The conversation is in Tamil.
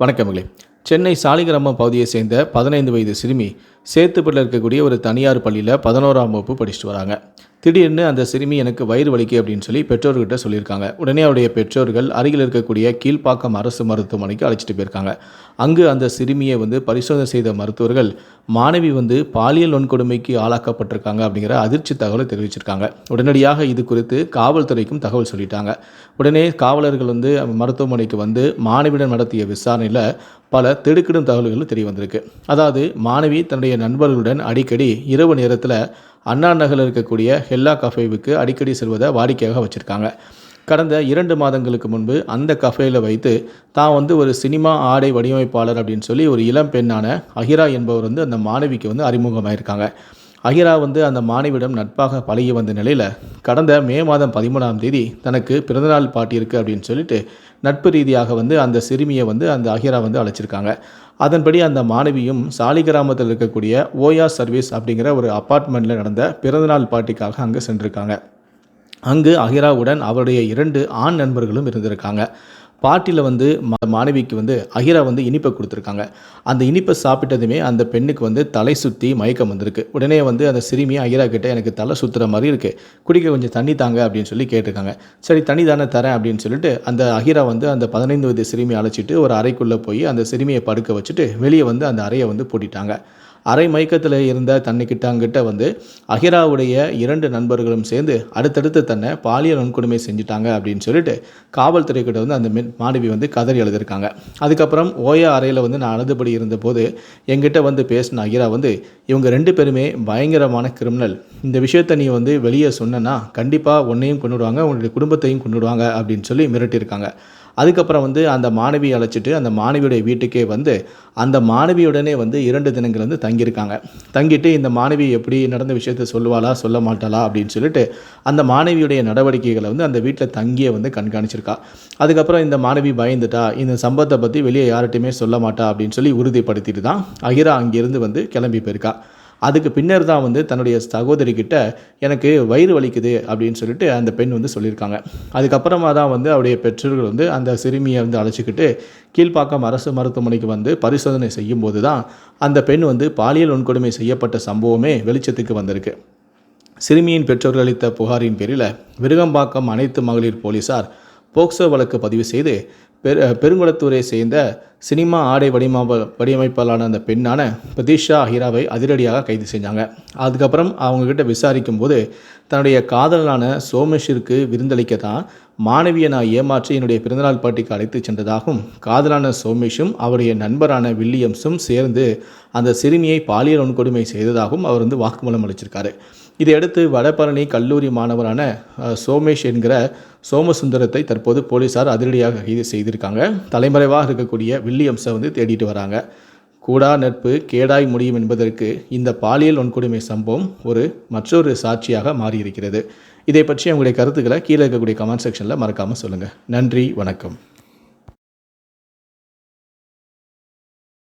வணக்கமில்லை சென்னை சாலிகிராமம் பகுதியை சேர்ந்த பதினைந்து வயது சிறுமி சேத்துப்பட்டில் இருக்கக்கூடிய ஒரு தனியார் பள்ளியில் பதினோராம் வகுப்பு படிச்சுட்டு வராங்க. திடீர்னு அந்த சிறுமி எனக்கு வயிறு வலிக்கு அப்படின்னு சொல்லி பெற்றோர்கிட்ட சொல்லியிருக்காங்க. உடனே அவருடைய பெற்றோர்கள் அருகில் இருக்கக்கூடிய கீழ்ப்பாக்கம் அரசு மருத்துவமனைக்கு அழைச்சிட்டு போயிருக்காங்க. அங்கு அந்த சிறுமியை வந்து பரிசோதனை செய்த மருத்துவர்கள் மாணவி வந்து பாலியல் வன்கொடுமைக்கு ஆளாக்கப்பட்டிருக்காங்க அப்படிங்கிற அதிர்ச்சி தகவலை தெரிவிச்சிருக்காங்க. உடனடியாக இது குறித்து காவல்துறைக்கும் தகவல் சொல்லிட்டாங்க. உடனே காவலர்கள் வந்து மருத்துவமனைக்கு வந்து மாணவியிடம் நடத்திய விசாரணையில் பல திடுக்கிடும் தகவல்கள் தெரிய வந்திருக்கு. அதாவது மாணவி தன்னுடைய நண்பர்களுடன் அடிக்கடி இரவு நேரத்தில் அண்ணா நகரில் இருக்கக்கூடிய ஹெல்லா கஃபேவுக்கு அடிக்கடி செல்வதை வாடிக்கையாக வச்சுருக்காங்க. கடந்த இரண்டு மாதங்களுக்கு முன்பு அந்த கஃபேயில் வைத்து தான் வந்து ஒரு சினிமா ஆடை வடிவமைப்பாளர் அப்படின்னு சொல்லி ஒரு இளம் பெண்ணான அஹிரா என்பவர் வந்து அந்த மாணவிக்கு வந்து அறிமுகமாயிருக்காங்க. அகிரா வந்து அந்த மாணவியிடம் நட்பாக பழகி வந்த நிலையில் கடந்த மே மாதம் பதிமூணாம் தேதி தனக்கு பிறந்தநாள் பாட்டி இருக்குது அப்படின்னு சொல்லிட்டு நட்பு ரீதியாக வந்து அந்த சிறுமியை வந்து அந்த அகிரா வந்து அழைச்சிருக்காங்க. அதன்படி அந்த மாணவியும் சாலி கிராமத்தில் இருக்கக்கூடிய ஓயா சர்வீஸ் அப்படிங்கிற ஒரு அப்பார்ட்மெண்ட்டில் நடந்த பிறந்தநாள் பார்ட்டிக்காக அங்கே சென்றிருக்காங்க. அங்கு அகிராவுடன் அவருடைய இரண்டு ஆண் நண்பர்களும் இருந்திருக்காங்க. பாட்டியில் வந்து மாணவிக்கு வந்து அகிரா வந்து இனிப்பை கொடுத்துருக்காங்க. அந்த இனிப்பை சாப்பிட்டதுமே அந்த பெண்ணுக்கு வந்து தலை சுற்றி மயக்கம் வந்திருக்கு. உடனே வந்து அந்த சிறுமி அகிரா கிட்ட எனக்கு தலை சுற்றுற மாதிரி இருக்குது குடிக்க கொஞ்சம் தண்ணி தாங்க அப்படின்னு சொல்லி கேட்டிருக்காங்க. சரி தண்ணி தானே தரேன் அப்படின்னு சொல்லிட்டு அந்த அகிரா வந்து அந்த பதினைந்து வயது சிறுமியை அழைச்சிட்டு ஒரு அறைக்குள்ளே போய் அந்த சிறுமியை படுக்க வச்சுட்டு வெளியே வந்து அந்த அறையை வந்து பூட்டிட்டாங்க. அரை மயக்கத்தில் இருந்த தன்னைக்கிட்ட அங்கிட்ட வந்து அகிராவுடைய இரண்டு நண்பர்களும் சேர்ந்து அடுத்தடுத்து தன்னை பாலியல் வன்கொடுமை செஞ்சுட்டாங்க அப்படின்னு சொல்லிட்டு காவல்துறை கிட்ட வந்து அந்த மின் மாணவி வந்து கதறி எழுதியிருக்காங்க. அதுக்கப்புறம் ஓயா அறையில் வந்து நான் அழுதுபடி இருந்தபோது எங்கிட்ட வந்து பேசின அகிரா வந்து இவங்க ரெண்டு பேருமே பயங்கரமான கிரிமினல் இந்த விஷயத்தை நீ வந்து வெளியே சொன்னனா கண்டிப்பாக உன்னையும் கொண்டுடுவாங்க உன்னுடைய குடும்பத்தையும் கொண்டுடுவாங்க அப்படின்னு சொல்லி மிரட்டியிருக்காங்க. அதுக்கப்புறம் வந்து அந்த மாணவியை அழைச்சிட்டு அந்த மாணவியுடைய வீட்டுக்கே வந்து அந்த மாணவியுடனே வந்து இரண்டு தினங்கள் வந்து தங்கியிருக்காங்க. தங்கிட்டு இந்த மாணவி எப்படி நடந்த விஷயத்த சொல்லுவாளா சொல்ல மாட்டாளா அப்படின்னு சொல்லிட்டு அந்த மாணவியுடைய நடவடிக்கைகளை வந்து அந்த வீட்டில் தங்கியே வந்து கண்காணிச்சிருக்கா. அதுக்கப்புறம் இந்த மாணவி பயந்துட்டா இந்த சம்பவத்தை பற்றி வெளியே யார்கிட்டையுமே சொல்ல மாட்டா அப்படின்னு சொல்லி உறுதிப்படுத்திட்டு தான் அகிரா அங்கேருந்து வந்து கிளம்பி போயிருக்கா. அதுக்கு பின்னர் தான் வந்து தன்னுடைய சகோதரிக்கிட்ட எனக்கு வயிறு வலிக்குது அப்படின்னு சொல்லிட்டு அந்த பெண் வந்து சொல்லியிருக்காங்க. அதுக்கப்புறமா தான் வந்து அவருடைய பெற்றோர்கள் வந்து அந்த சிறுமியை வந்து அழைச்சிக்கிட்டு கீழ்ப்பாக்கம் அரசு மருத்துவமனைக்கு வந்து பரிசோதனை செய்யும்போது தான் அந்த பெண் வந்து பாலியல் வன்கொடுமை செய்யப்பட்ட சம்பவமே வெளிச்சத்துக்கு வந்திருக்கு. சிறுமியின் பெற்றோர்கள் அளித்த புகாரின் பேரில் விருகம்பாக்கம் அனைத்து மகளிர் போலீசார் போக்சோ வழக்கு பதிவு செய்து பெரு பெருங்குளத்தூரை சேர்ந்த சினிமா ஆடை வடிவமைப்ப வடிவமைப்பாளரான அந்த பெண்ணான பிரதீஷா ஹீராவை அதிரடியாக கைது செஞ்சாங்க. அதுக்கப்புறம் அவங்கக்கிட்ட விசாரிக்கும் போது தன்னுடைய காதலனான சோமேஷிற்கு விருந்தளிக்க தான் மாணவியை நான் ஏமாற்றி என்னுடைய பிறந்தநாள் பாட்டிக்கு அழைத்து சென்றதாகவும் காதலான சோமேஷும் அவருடைய நண்பரான வில்லியம்ஸும் சேர்ந்து அந்த சிறுமியை பாலியல் வன்கொடுமை செய்ததாகவும் அவர் வந்து வாக்குமூலம் அளிச்சிருக்காரு. இதையடுத்து வடபழனி கல்லூரி மாணவரான சோமேஷ் என்கிற சோமசுந்தரத்தை தற்போது போலீசார் அதிரடியாக கைது செய்திருக்காங்க. தலைமறைவாக இருக்கக்கூடிய வில்லியம்ஸை வந்து தேடிட்டு வராங்க. கூடா நட்பு கேடாய் முடியும் என்பதற்கு இந்த பாலியல் வன்கொடுமை சம்பவம் ஒரு மற்றொரு சாட்சியாக மாறியிருக்கிறது. இதை பற்றி உங்களுடைய கருத்துக்களை கீழே இருக்கக்கூடிய கமெண்ட் செக்ஷனில் மறக்காமல் சொல்லுங்கள் நன்றி வணக்கம்.